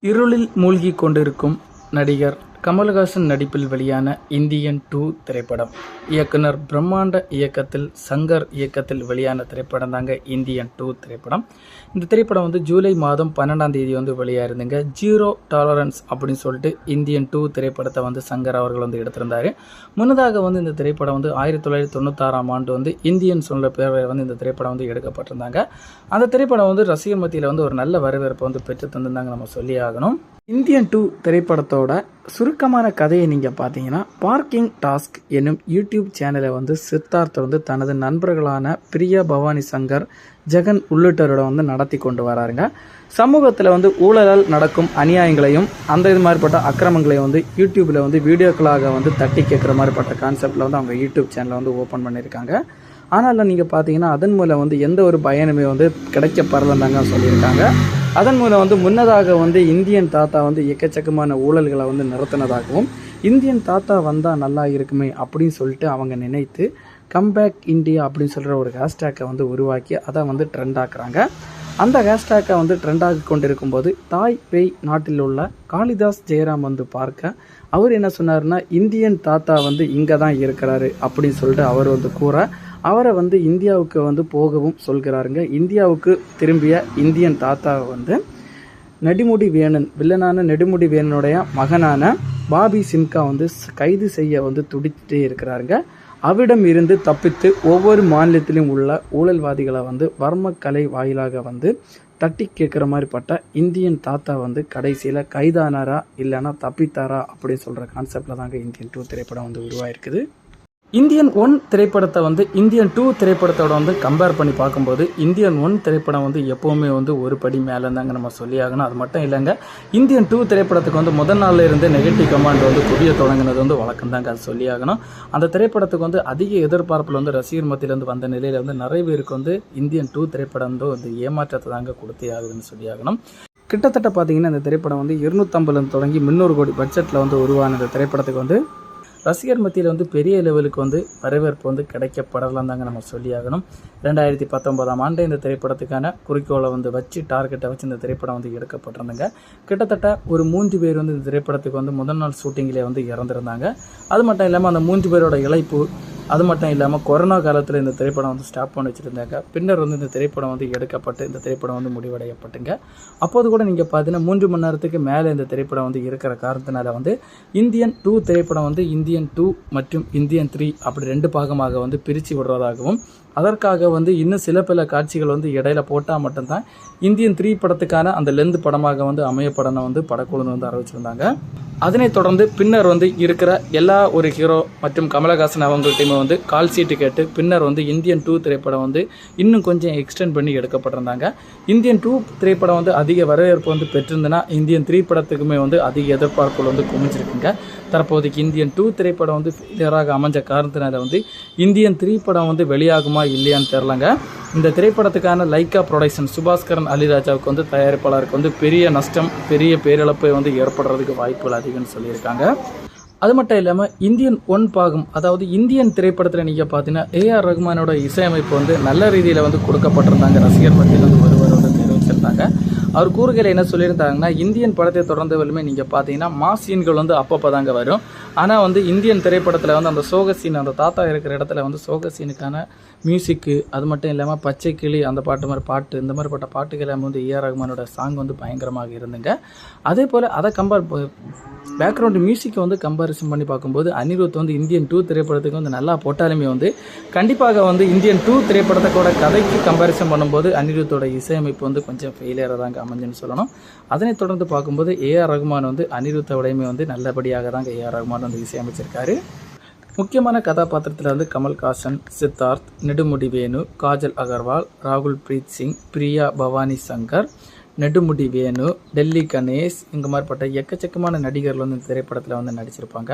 இருளில் மூழ்கி கொண்டிருக்கும் நடிகர். கமல்ஹாசன் நடிப்பில் வெளியான இந்தியன் டூ திரைப்படம். இயக்குனர் பிரம்மாண்ட இயக்கத்தில் சங்கர் இயக்கத்தில் வெளியான திரைப்படம் தாங்க இந்தியன் டூ திரைப்படம். இந்த திரைப்படம் வந்து ஜூலை மாதம் பன்னெண்டாம் தேதி வந்து வெளியாயிருந்துங்க. ஜீரோ டாலரன்ஸ் அப்படின்னு சொல்லிட்டு இந்தியன் டூ திரைப்படத்தை வந்து சங்கர் அவர்கள் வந்து எடுத்திருந்தார். முன்னதாக வந்து இந்த திரைப்படம் வந்து ஆயிரத்தி தொள்ளாயிரத்தி தொண்ணூத்தாறாம் ஆண்டு வந்து இந்தியன் சொல்ல பேரில் வந்து இந்த திரைப்படம் வந்து எடுக்கப்பட்டிருந்தாங்க. அந்த திரைப்படம் வந்து ரசிகர் மத்தியில் வந்து ஒரு நல்ல வரவேற்பை வந்து பெற்று தந்திருந்தாங்க நம்ம சொல்லி ஆகணும். இந்தியன் டூ திரைப்படத்தோட சுருக்கமான கதையை நீங்கள் பார்த்தீங்கன்னா பார்க்கிங் டாஸ்க் என்னும் யூடியூப் சேனலை வந்து சித்தார்த் வந்து தனது நண்பர்களான பிரியா பவானி சங்கர் ஜெகன் உள்ளிட்டவரோட வந்து நடத்தி கொண்டு வராருங்க. சமூகத்தில் வந்து ஊழலால் நடக்கும் அநியாயங்களையும் அந்த இது மாதிரிப்பட்ட அக்கிரமங்களையும் வந்து யூடியூப்பில் வந்து வீடியோக்களாக வந்து தட்டி கேட்குற மாதிரிப்பட்ட கான்செப்டில் வந்து அவங்க யூடியூப் சேனலை வந்து ஓப்பன் பண்ணியிருக்காங்க ஆனாலும் நீங்கள் பார்த்தீங்கன்னா அதன் மூலம் வந்து எந்த ஒரு பயனுமே வந்து கிடைக்க கிடைக்கப்படலந்தாங்க சொல்லியிருக்காங்க. அதன் மூலம் வந்து முன்னதாக வந்து இந்தியன் தாத்தா வந்து எக்கச்சக்கமான ஊழல்களை வந்து நிறுத்தினதாகவும் இந்தியன் தாத்தா வந்தால் நல்லா இருக்குமே அப்படின்னு சொல்லிட்டு அவங்க நினைத்து கம்பேக் இந்தியா அப்படின்னு சொல்கிற ஒரு ஹேஷ்டேக்கை வந்து உருவாக்கி அதை வந்து ட்ரெண்ட் ஆக்குறாங்க. அந்த ஹேஷ்டேக்கை வந்து ட்ரெண்டாகி கொண்டிருக்கும்போது தாய் பேய் நாட்டில் உள்ள காளிதாஸ் ஜெயராம் வந்து பார்க்க அவர் என்ன சொன்னார்னா இந்தியன் தாத்தா வந்து இங்கே தான் இருக்கிறாரு அப்படின்னு சொல்லிட்டு அவர் வந்து கூற அவரை வந்து இந்தியாவுக்கு வந்து போகவும் சொல்கிறாருங்க. இந்தியாவுக்கு திரும்பிய இந்தியன் தாத்தாவை வந்து நெடுமுடி வேணன் வில்லனான நெடுமுடி வேணனுடைய மகனான பாபி சிம்கா வந்து கைது செய்ய வந்து துடித்துட்டே இருக்கிறாருங்க. அவிடம் இருந்து தப்பித்து ஒவ்வொரு மாநிலத்திலும் உள்ள ஊழல்வாதிகளை வந்து வர்மக்கலை வாயிலாக வந்து தட்டி கேட்குற மாதிரிப்பட்ட இந்தியன் தாத்தா வந்து கடைசியில் கைதானாரா இல்லைன்னா தப்பித்தாரா அப்படின்னு சொல்கிற கான்செப்டில் தாங்க இந்தியன் டூ திரைப்படம் வந்து உருவாயிருக்குது. இந்தியன் ஒன் திரைப்படத்தை வந்து இந்தியன் டூ திரைப்படத்தோட வந்து கம்பேர் பண்ணி பார்க்கும்போது இந்தியன் ஒன் திரைப்படம் வந்து எப்போவுமே வந்து ஒரு படி மேலே தாங்க நம்ம சொல்லி ஆகணும் அது மட்டும் இல்லைங்க இந்தியன் டூ திரைப்படத்துக்கு வந்து முதல் நாளில் இருந்து நெகட்டிவ் கமாண்ட் வந்து குவிய தொடங்கினது வந்து வழக்கம் தாங்க அது சொல்லி ஆகணும் அந்த திரைப்படத்துக்கு வந்து அதிக எதிர்பார்ப்பில் வந்து ரசிகர் மத்தியிலேருந்து வந்த நிலையில் வந்து நிறைய பேருக்கு வந்து இந்தியன் டூ திரைப்படம் வந்து வந்து ஏமாற்றத்தை தாங்க கொடுத்தே ஆகுதுன்னு சொல்லி ஆகணும் கிட்டத்தட்ட பார்த்தீங்கன்னா இந்த திரைப்படம் வந்து இருநூத்தம்பதுலேருந்து தொடங்கி முந்நூறு கோடி பட்ஜெட்டில் வந்து உருவான இந்த திரைப்படத்துக்கு வந்து ரசிகர் மத்தியில் வந்து பெரிய லெவலுக்கு வந்து வரவேற்பு வந்து கிடைக்கப்படலாம் தாங்க நம்ம சொல்லியாகணும். ரெண்டாயிரத்தி பத்தொன்பதாம் ஆண்டு இந்த திரைப்படத்துக்கான குறிக்கோளை வந்து வச்சு டார்கெட்டை வச்சு இந்த திரைப்படம் வந்து எடுக்கப்பட்டிருந்தாங்க. கிட்டத்தட்ட ஒரு மூன்று பேர் வந்து இந்த திரைப்படத்துக்கு வந்து முதல் நாள் ஷூட்டிங்கிலே வந்து இறந்துருந்தாங்க. அது மட்டும் இல்லாமல் அந்த மூன்று பேரோட இழைப்பு அது மட்டும் இல்லாமல் கொரோனா காலத்தில் இந்த திரைப்படம் வந்து ஸ்டாப் பண்ணி வச்சுருந்தாங்க. பின்னர் வந்து இந்த திரைப்படம் வந்து எடுக்கப்பட்டு இந்த திரைப்படம் வந்து முடிவடையப்பட்டுங்க. அப்போது கூட நீங்கள் பார்த்தீங்கன்னா மூன்று மணி நேரத்துக்கு மேலே இந்த திரைப்படம் வந்து இருக்கிற காரணத்தினால வந்து இந்தியன் டூ திரைப்படம் வந்து இந்தியன் டூ மற்றும் இந்தியன் த்ரீ அப்படி ரெண்டு பாகமாக வந்து பிரித்து விடுறதாகவும் அதற்காக வந்து இன்னும் சில பல காட்சிகள் வந்து இடையில போட்டால் மட்டும்தான் இந்தியன் த்ரீ படத்துக்கான அந்த லெந்து படமாக வந்து அமையப்படனை வந்து படக்குழு வந்து அறிவிச்சிருந்தாங்க. அதனைத் தொடர்ந்து பின்னர் வந்து இருக்கிற எல்லா ஒரு ஹீரோ மற்றும் கமலஹாசன் அவங்கள்ட்டையுமே வந்து கால் சீட்டு கேட்டு பின்னர் வந்து இந்தியன் டூ திரைப்படம் வந்து இன்னும் கொஞ்சம் எக்ஸ்டெண்ட் பண்ணி எடுக்கப்பட்டிருந்தாங்க. இந்தியன் டூ திரைப்படம் வந்து அதிக வரவேற்பு வந்து பெற்றிருந்தனா இந்தியன் த்ரீ படத்துக்குமே வந்து அதிக எதிர்பார்ப்புகள் வந்து குமிஞ்சிருக்குங்க. தற்போதைக்கு இந்தியன் டூ திரைப்படம் வந்து ஃபெயிலியராக அமைஞ்ச காரணத்தினால வந்து இந்தியன் த்ரீ படம் வந்து வெளியாகுமா இல்லையான்னு தெரிலங்க இந்த திரைப்படத்துக்கான லைக்கா ப்ரொடக்ஷன் சுபாஸ்கரன் அலிராஜாவுக்கு வந்து தயாரிப்பாளருக்கு வந்து பெரிய நஷ்டம் பெரிய பேரிழப்பை வந்து ஏற்படுறதுக்கு வாய்ப்புகள் அதிகம்னு சொல்லியிருக்காங்க. அது மட்டும் இல்லாமல் இந்தியன் ஒன் பாகம் அதாவது இந்தியன் திரைப்படத்தில் நீங்கள் பார்த்தீங்கன்னா ஏஆர் ரகுமானோட இசையமைப்பு வந்து நல்ல ரீதியில் வந்து கொடுக்கப்பட்டிருந்தாங்க ரசிகர் மத்தியில் வந்து அவர் கூறுகையில் என்ன சொல்லியிருந்தாங்கன்னா இந்தியன் படத்தை தொடர்ந்து வலுமே நீங்கள் பார்த்தீங்கன்னா மாஸ் சீன்கள் வந்து அப்பப்போ தாங்க வரும். ஆனால் வந்து இந்தியன் திரைப்படத்தில் வந்து அந்த சோக சீன் அந்த தாத்தா இருக்கிற இடத்துல வந்து சோக சீனுக்கான மியூசிக்கு அது மட்டும் இல்லாமல் பச்சை கிளி அந்த பாட்டு மாதிரி பாட்டு இந்த மாதிரிப்பட்ட பாட்டுகள் எல்லாமே வந்து ஏஆர் ரகுமானோட சாங் வந்து பயங்கரமாக இருந்துங்க. அதே போல் அதை கம்பேர் பேக்ரவுண்டு மியூசிக்கை வந்து கம்பாரிசன் பண்ணி பார்க்கும்போது அனிருத் வந்து இந்தியன் டூ திரைப்படத்துக்கு வந்து நல்லா போட்டாலுமே வந்து கண்டிப்பாக வந்து இந்தியன் டூ திரைப்படத்தோட கதைக்கு கம்பாரிசன் பண்ணும்போது அனிருத்தோட இசையமைப்பு வந்து கொஞ்சம் ஃபெயிலியராக தாங்க அமைஞ்சுன்னு சொல்லணும். அதனைத் தொடர்ந்து பார்க்கும்போது ஏஆர் ரகுமான் வந்து அனிருத்தோடையுமே வந்து நல்லபடியாக தாங்க ஏஆர் ரகுமான் வந்து இசையமைச்சிருக்காரு. முக்கியமான கதாபாத்திரத்தில் வந்து கமல்ஹாசன் சித்தார்த் நெடுமுடி வேணு காஜல் அகர்வால் ராகுல் பிரீத் சிங் பிரியா பவானி சங்கர் நெடுமுடி வேணு டெல்லி கணேஷ் இந்த மாதிரிப்பட்ட எக்கச்சக்கமான நடிகர்கள் வந்து இந்த திரைப்படத்தில் வந்து நடிச்சிருப்பாங்க.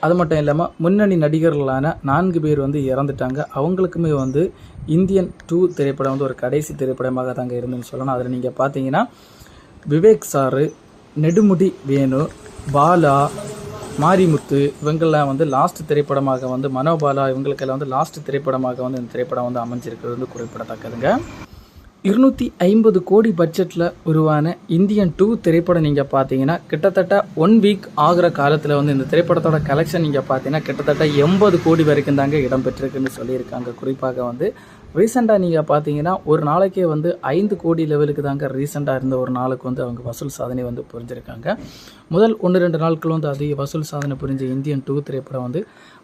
அது மட்டும் இல்லாமல் முன்னணி நடிகர்களான நான்கு பேர் வந்து இறந்துட்டாங்க. அவங்களுக்குமே வந்து இந்தியன் டூ திரைப்படம் வந்து ஒரு கடைசி திரைப்படமாக தாங்க இருந்துன்னு சொல்லணும். அதில் நீங்கள் பார்த்தீங்கன்னா விவேக் சாரு நெடுமுடி வேணு பாலா மாரிமுத்து இவங்கெல்லாம் வந்து லாஸ்ட் திரைப்படமாக வந்து மனோபாலா இவங்களுக்கெல்லாம் வந்து லாஸ்ட் திரைப்படமாக வந்து இந்த திரைப்படம் வந்து அமைஞ்சிருக்கிறது வந்து குறிப்பிடத்தக்கதுங்க. இருநூற்றி ஐம்பது கோடி பட்ஜெட்டில் உருவான இந்தியன் டூ திரைப்படம் நீங்கள் பார்த்தீங்கன்னா கிட்டத்தட்ட ஒன் வீக் ஆகிற காலத்தில் வந்து இந்த திரைப்படத்தோட கலெக்ஷன் நீங்கள் பார்த்தீங்கன்னா கிட்டத்தட்ட எண்பது கோடி வரைக்கும் தாங்க இடம்பெற்றிருக்குன்னு சொல்லியிருக்காங்க. குறிப்பாக வந்து ரீசெண்டாக நீங்கள் பார்த்தீங்கன்னா ஒரு நாளைக்கே வந்து ஐந்து கோடி லெவலுக்கு தாங்க ரீசெண்டாக இருந்த ஒரு நாளுக்கு வந்து அவங்க வசூல் சாதனை வந்து புரிஞ்சிருக்காங்க. முதல் ஒன்று ரெண்டு நாட்கள் வந்து அதிக வசூல் சாதனை புரிஞ்ச இந்தியன் டூ திரைப்படம் வந்து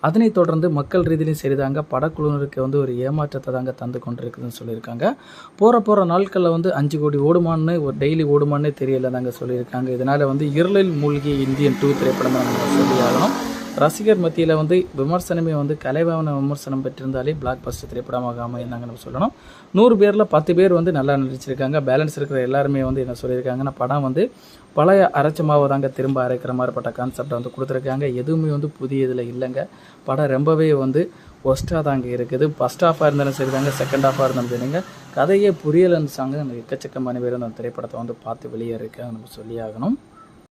அதனை தொடர்ந்து மக்கள் ரீதியிலும் சரிதாங்க படக்குழுவினருக்கு வந்து ஒரு ஏமாற்றத்தை தாங்க தந்து கொண்டிருக்குதுன்னு சொல்லியிருக்காங்க. போகிறப்போ போகிற நாட்களில் வந்து அஞ்சு கோடி ஓடுமான்னு ஒரு டெய்லி ஓடுமான்னே தெரியல தாங்க சொல்லியிருக்காங்க. இதனால் வந்து இருளில் மூழ்கி இந்தியன் டூ திரைப்படம் நம்ம சொல்லி ஆகணும் ரசிகர் மத்தியில் வந்து விமர்சனமே வந்து கலைவான விமர்சனம் பெற்றிருந்தாலே பிளாக் பஸ்டர் திரைப்படமாக அமைந்தாங்க நம்ம சொல்லணும். நூறு பேரில் பத்து பேர் வந்து நல்லா நடிச்சிருக்காங்க. பேலன்ஸ் இருக்கிற எல்லாருமே வந்து என்ன சொல்லியிருக்காங்கன்னா படம் வந்து பழைய அரைச்சமாவை தாங்க திரும்ப அரைக்கிற மாதிரிப்பட்ட கான்செப்டை வந்து கொடுத்துருக்காங்க. எதுவுமே வந்து புதிய இதில் இல்லைங்க. படம் ரொம்பவே வந்து ஒஸ்ட்டாக தாங்க இருக்குது. ஃபஸ்ட் ஹாஃபாக இருந்தாலும் சரி தாங்க செகண்ட் ஹாஃபாக இருந்தாலும் சரிங்க கதையே புரியலைன்னு சாங்க எக்கச்சக்கமான பேர் அந்த திரைப்படத்தை வந்து பார்த்து வெளியே இருக்க நம்ம சொல்லி ஆகணும்